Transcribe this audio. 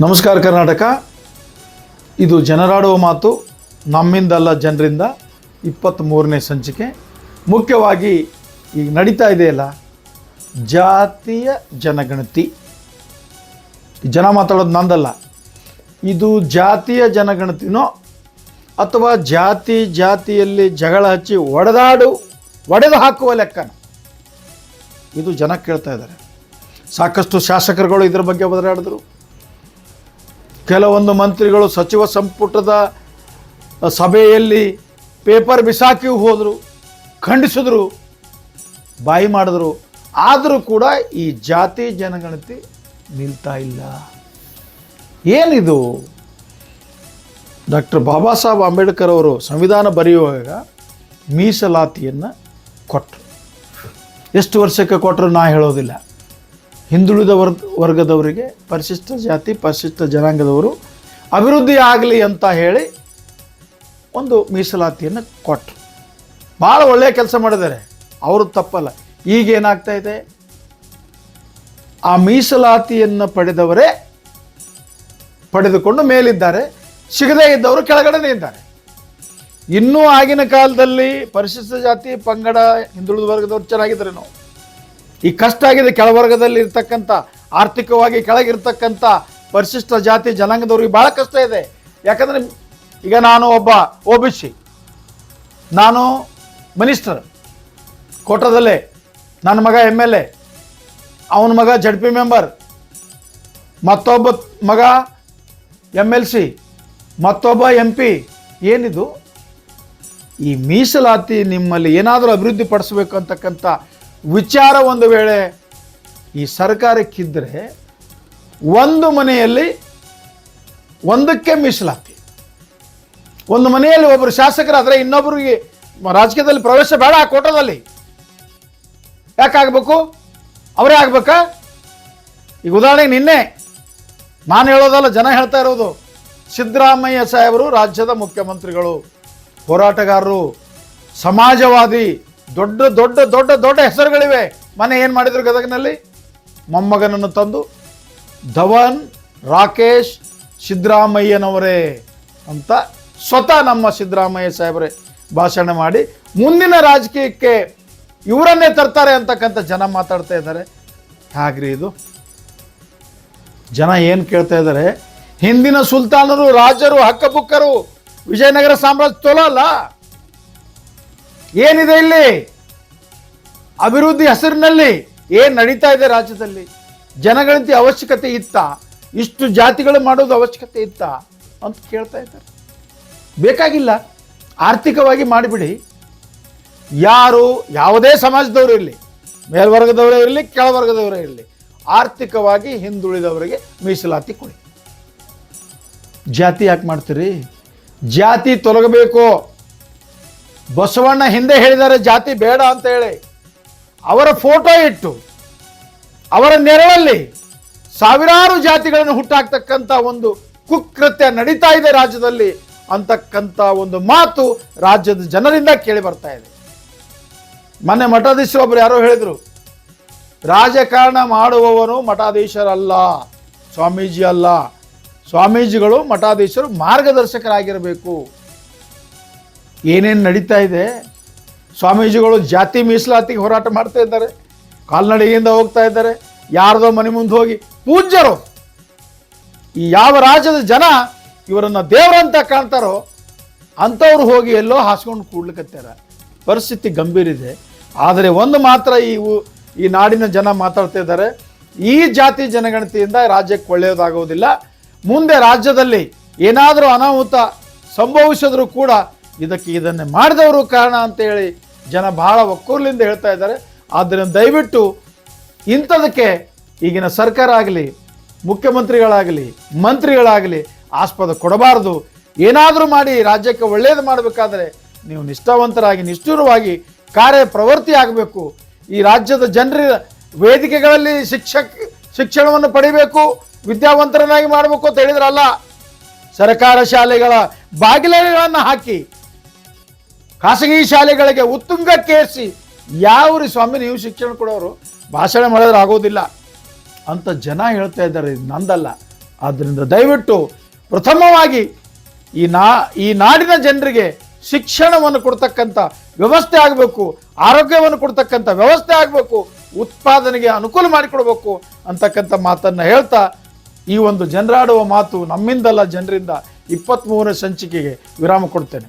ನಮಸ್ಕಾರ ಕರ್ನಾಟಕ. ಇದು ಜನರಾಡುವ ಮಾತು, ನಮ್ಮಿಂದಲ್ಲ ಜನರಿಂದ ಇಪ್ಪತ್ತ್ಮೂರನೇ ಸಂಚಿಕೆ. ಮುಖ್ಯವಾಗಿ ಈಗ ನಡೀತಾ ಇದೆಯಲ್ಲ, ಜಾತಿಯ ಜನಗಣತಿ. ಜನ ಮಾತಾಡೋದು ನಂದಲ್ಲ. ಇದು ಜಾತಿಯ ಜನಗಣತಿನೋ ಅಥವಾ ಜಾತಿ ಜಾತಿಯಲ್ಲಿ ಜಗಳ ಹಚ್ಚಿ ಒಡೆದಾಡು, ಒಡೆದು ಹಾಕುವ ಲೆಕ್ಕನ? ಇದು ಜನ ಕೇಳ್ತಾ ಇದ್ದಾರೆ. ಸಾಕಷ್ಟು ಶಾಸಕರುಗಳು ಇದರ ಬಗ್ಗೆ ಒದರಾಡಿದ್ರು. ಕೆಲವೊಂದು ಮಂತ್ರಿಗಳು ಸಚಿವ ಸಂಪುಟದ ಸಭೆಯಲ್ಲಿ ಪೇಪರ್ ಬಿಸಾಕಿ ಹೋದರು, ಖಂಡಿಸಿದ್ರು, ಬಾಯಿ ಮಾಡಿದ್ರು. ಆದರೂ ಕೂಡ ಈ ಜಾತಿ ಜನಗಣತಿ ನಿಲ್ತಾ ಇಲ್ಲ. ಏನಿದು? ಡಾಕ್ಟರ್ ಬಾಬಾ ಸಾಹೇಬ್ ಅಂಬೇಡ್ಕರ್ ಅವರು ಸಂವಿಧಾನ ಬರೆಯುವಾಗ ಮೀಸಲಾತಿಯನ್ನು ಕೊಟ್ಟರು ಎಷ್ಟು ವರ್ಷಕ್ಕೆ ಕೊಟ್ಟರು ನಾ ಹೇಳೋದಿಲ್ಲ. ಹಿಂದುಳಿದ ವರ್ಗ, ವರ್ಗದವರಿಗೆ ಪರಿಶಿಷ್ಟ ಜಾತಿ, ಪರಿಶಿಷ್ಟ ಜನಾಂಗದವರು ಅಭಿವೃದ್ಧಿ ಆಗಲಿ ಅಂತ ಹೇಳಿ ಒಂದು ಮೀಸಲಾತಿಯನ್ನು ಕೊಟ್ಟರು ಭಾಳ ಒಳ್ಳೆಯ ಕೆಲಸ ಮಾಡಿದ್ದಾರೆ. ಅವರು ತಪ್ಪಲ್ಲ. ಈಗ ಏನಾಗ್ತಾ ಇದೆ? ಆ ಮೀಸಲಾತಿಯನ್ನು ಪಡೆದವರೇ ಪಡೆದುಕೊಂಡು ಮೇಲಿದ್ದಾರೆ. ಸಿಗದೇ ಇದ್ದವರು ಕೆಳಗಡೆನೇ ಇದ್ದಾರೆ. ಇನ್ನೂ ಆಗಿನ ಕಾಲದಲ್ಲಿ ಪರಿಶಿಷ್ಟ ಜಾತಿ, ಪಂಗಡ, ಹಿಂದುಳಿದ ವರ್ಗದವರು ಚೆನ್ನಾಗಿದ್ದಾರೆ ನಾವು. ಈ ಕಷ್ಟ ಆಗಿದೆ ಕೆಳವರ್ಗದಲ್ಲಿ ಇರ್ತಕ್ಕಂಥ ಆರ್ಥಿಕವಾಗಿ ಕೆಳಗಿರ್ತಕ್ಕಂಥ ಪರಿಶಿಷ್ಟ ಜಾತಿ ಜನಾಂಗದವ್ರಿಗೆ ಭಾಳ ಕಷ್ಟ ಇದೆ. ಯಾಕಂದರೆ ಈಗ ನಾನು ಒಬ್ಬ ಒ ಬಿ ಸಿ ನಾನು ಮಿನಿಸ್ಟರ್, ಕೋಟದಲ್ಲೇ ನನ್ನ ಮಗ ಎಂ ಎಲ್ ಎ ಅವನ ಮಗ ಜಡ್ ಪಿ ಮೆಂಬರ್ ಮತ್ತೊಬ್ಬ ಮಗ ಎಂ ಎಲ್ ಸಿ ಮತ್ತೊಬ್ಬ ಎಂ ಪಿ ಏನಿದು? ಈ ಮೀಸಲಾತಿ ನಿಮ್ಮಲ್ಲಿ ಏನಾದರೂ ಅಭಿವೃದ್ಧಿ ಪಡಿಸಬೇಕು ಅಂತಕ್ಕಂಥ ವಿಚಾರ ಒಂದು ವೇಳೆ ಈ ಸರ್ಕಾರಕ್ಕಿದ್ದರೆ ಒಂದು ಮನೆಯಲ್ಲಿ ಒಂದಕ್ಕೆ ಮೀಸಲಾತಿ. ಒಂದು ಮನೆಯಲ್ಲಿ ಒಬ್ಬರು ಶಾಸಕರಾದರೆ ಇನ್ನೊಬ್ಬರಿಗೆ ರಾಜಕೀಯದಲ್ಲಿ ಪ್ರವೇಶ ಬೇಡ ಆ ಕೋಟದಲ್ಲಿ. ಯಾಕಾಗಬೇಕು? ಅವರೇ ಆಗ್ಬೇಕಾ? ಈಗ ಉದಾಹರಣೆಗೆ ನಿನ್ನೆ ನಾನು ಹೇಳೋದಲ್ಲ, ಜನ ಹೇಳ್ತಾ ಇರೋದು, ಸಿದ್ದರಾಮಯ್ಯ ಸಾಹೇಬರು ರಾಜ್ಯದ ಮುಖ್ಯಮಂತ್ರಿಗಳು, ಹೋರಾಟಗಾರರು, ಸಮಾಜವಾದಿ ದೊಡ್ಡ ದೊಡ್ಡ ದೊಡ್ಡ ದೊಡ್ಡ ಹೆಸರುಗಳಿವೆ. ಮನೆ ಏನು ಮಾಡಿದ್ರು ಗದಗಿನಲ್ಲಿ? ಮೊಮ್ಮಗನನ್ನು ತಂದು ಧವನ್ ರಾಕೇಶ್ ಸಿದ್ದರಾಮಯ್ಯನವರೇ ಅಂತ ಸ್ವತಃ ನಮ್ಮ ಸಿದ್ದರಾಮಯ್ಯ ಸಾಹೇಬರೇ ಭಾಷಣ ಮಾಡಿ ಮುಂದಿನ ರಾಜಕೀಯಕ್ಕೆ ಇವರನ್ನೇ ತರ್ತಾರೆ ಅಂತಕ್ಕಂಥ ಜನ ಮಾತಾಡ್ತಾ ಇದ್ದಾರೆ. ಹಾಗ್ರಿ ಇದು? ಜನ ಏನು ಕೇಳ್ತಾ ಇದ್ದಾರೆ? ಹಿಂದಿನ ಸುಲ್ತಾನರು, ರಾಜರು, ಹಕ್ಕಬುಕ್ಕರು, ವಿಜಯನಗರ ಸಾಮ್ರಾಜ್ಯ ಚಲೋ ಅಲ್ಲ? ಏನಿದೆ ಇಲ್ಲಿ? ಅಭಿವೃದ್ಧಿ ಹೆಸರಿನಲ್ಲಿ ಏನ್ ನಡೀತಾ ಇದೆ ರಾಜ್ಯದಲ್ಲಿ? ಜನಗಣತಿ ಅವಶ್ಯಕತೆ ಇತ್ತ? ಇಷ್ಟು ಜಾತಿಗಳು ಮಾಡೋದು ಅವಶ್ಯಕತೆ ಇತ್ತ? ಅಂತ ಕೇಳ್ತಾ ಇದ್ದಾರೆ. ಬೇಕಾಗಿಲ್ಲ. ಆರ್ಥಿಕವಾಗಿ ಮಾಡಿಬಿಡಿ. ಯಾರು, ಯಾವುದೇ ಸಮಾಜದವರು ಇರಲಿ, ಮೇಲ್ವರ್ಗದವರೇ ಇರಲಿ, ಕೆಳವರ್ಗದವರೇ ಇರಲಿ, ಆರ್ಥಿಕವಾಗಿ ಹಿಂದುಳಿದವರಿಗೆ ಮೀಸಲಾತಿ ಕೊಡಿ. ಜಾತಿ ಯಾಕೆ ಮಾಡ್ತೀರಿ? ಜಾತಿ ತೊಲಗಬೇಕು. ಬಸವಣ್ಣ ಹಿಂದೆ ಹೇಳಿದ್ದಾರೆ, ಜಾತಿ ಬೇಡ ಅಂತ ಹೇಳಿ. ಅವರ ಫೋಟೋ ಇಟ್ಟು, ಅವರ ನೆರಳಲ್ಲಿ ಸಾವಿರಾರು ಜಾತಿಗಳನ್ನು ಹುಟ್ಟಾಕ್ತಕ್ಕಂಥ ಒಂದು ಕುಕೃತ್ಯ ನಡೀತಾ ಇದೆ ರಾಜ್ಯದಲ್ಲಿ ಅಂತಕ್ಕಂಥ ಒಂದು ಮಾತು ರಾಜ್ಯದ ಜನರಿಂದ ಕೇಳಿ ಬರ್ತಾ ಇದೆ. ಮೊನ್ನೆ ಮಠಾಧೀಶರು ಒಬ್ರು ಯಾರೋ ಹೇಳಿದರು, ರಾಜಕಾರಣ ಮಾಡುವವನು ಮಠಾಧೀಶರಲ್ಲ, ಸ್ವಾಮೀಜಿ ಅಲ್ಲ. ಸ್ವಾಮೀಜಿಗಳು ಮಠಾಧೀಶರು ಮಾರ್ಗದರ್ಶಕರಾಗಿರಬೇಕು. ಏನೇನು ನಡೀತಾ ಇದೆ, ಸ್ವಾಮೀಜಿಗಳು ಜಾತಿ ಮೀಸಲಾತಿಗೆ ಹೋರಾಟ ಮಾಡ್ತಾ ಇದ್ದಾರೆ, ಕಾಲ್ನಡಿಗೆಯಿಂದ ಹೋಗ್ತಾ ಇದ್ದಾರೆ, ಯಾರದೋ ಮನೆ ಮುಂದೆ ಹೋಗಿ ಪೂಜ್ಯರು. ಈ ಯಾವ ರಾಜ್ಯದ ಜನ ಇವರನ್ನು ದೇವರಂತ ಕಾಣ್ತಾರೋ, ಅಂಥವ್ರು ಹೋಗಿ ಎಲ್ಲೋ ಹಾಸ್ಕೊಂಡು ಕೂಡ್ಲಿಕ್ಕತ್ತಾರ ಪರಿಸ್ಥಿತಿ ಗಂಭೀರ ಇದೆ. ಆದರೆ ಒಂದು ಮಾತ್ರ ಈ ಈ ನಾಡಿನ ಜನ ಮಾತಾಡ್ತಾ ಇದ್ದಾರೆ, ಈ ಜಾತಿ ಜನಗಣತಿಯಿಂದ ರಾಜ್ಯಕ್ಕೆ ಒಳ್ಳೆಯದಾಗುವುದಿಲ್ಲ ಮುಂದೆ ರಾಜ್ಯದಲ್ಲಿ ಏನಾದರೂ ಅನಾಹುತ ಸಂಭವಿಸಿದ್ರೂ ಕೂಡ ಇದಕ್ಕೆ ಇದನ್ನೇ ಮಾಡಿದವರು ಕಾರಣ ಅಂತೇಳಿ ಜನ ಬಹಳ ಒಕ್ಕೂರ್ಲಿಂದ ಹೇಳ್ತಾ ಇದ್ದಾರೆ. ಆದ್ದರಿಂದ ದಯವಿಟ್ಟು ಇಂಥದಕ್ಕೆ ಈಗಿನ ಸರ್ಕಾರ ಆಗಲಿ, ಮುಖ್ಯಮಂತ್ರಿಗಳಾಗಲಿ, ಮಂತ್ರಿಗಳಾಗಲಿ ಆಸ್ಪದ ಕೊಡಬಾರದು. ಏನಾದರೂ ಮಾಡಿ ರಾಜ್ಯಕ್ಕೆ ಒಳ್ಳೆಯದು ಮಾಡಬೇಕಾದ್ರೆ ನೀವು ನಿಷ್ಠಾವಂತರಾಗಿ, ನಿಷ್ಠುರವಾಗಿ ಕಾರ್ಯ ಪ್ರವೃತ್ತಿ ಆಗಬೇಕು. ಈ ರಾಜ್ಯದ ಜನರ ವೇದಿಕೆಗಳಲ್ಲಿ ಶಿಕ್ಷಕ, ಶಿಕ್ಷಣವನ್ನು ಪಡಿಬೇಕು, ವಿದ್ಯಾವಂತರನ್ನಾಗಿ ಮಾಡಬೇಕು ಅಂತ ಹೇಳಿದ್ರಲ್ಲ, ಸರ್ಕಾರ ಶಾಲೆಗಳ ಬಾಗಿಲುಗಳನ್ನು ಹಾಕಿ ಖಾಸಗಿ ಶಾಲೆಗಳಿಗೆ ಉತ್ತುಂಗಕ್ಕೇರಿಸಿ ಯಾವ ಸ್ವಾಮಿ ನೀವು ಶಿಕ್ಷಣ ಕೊಡೋರು ಭಾಷಣ ಮಾಡಿದ್ರೆ ಆಗೋದಿಲ್ಲ ಅಂತ ಜನ ಹೇಳ್ತಾ ಇದ್ದಾರೆ, ಇದು ನಂದಲ್ಲ. ಆದ್ದರಿಂದ ದಯವಿಟ್ಟು ಪ್ರಥಮವಾಗಿ ಈ ನಾ, ಈ ನಾಡಿನ ಜನರಿಗೆ ಶಿಕ್ಷಣವನ್ನು ಕೊಡ್ತಕ್ಕಂಥ ವ್ಯವಸ್ಥೆ ಆಗಬೇಕು, ಆರೋಗ್ಯವನ್ನು ಕೊಡ್ತಕ್ಕಂಥ ವ್ಯವಸ್ಥೆ ಆಗಬೇಕು, ಉತ್ಪಾದನೆಗೆ ಅನುಕೂಲ ಮಾಡಿಕೊಡ್ಬೇಕು ಅಂತಕ್ಕಂಥ ಮಾತನ್ನು ಹೇಳ್ತಾ ಈ ಒಂದು ಜನರಾಡುವ ಮಾತು ನಮ್ಮಿಂದಲ್ಲ ಜನರಿಂದ ಇಪ್ಪತ್ತ್ಮೂರನೇ ಸಂಚಿಕೆಗೆ ವಿರಾಮ ಕೊಡ್ತೇನೆ.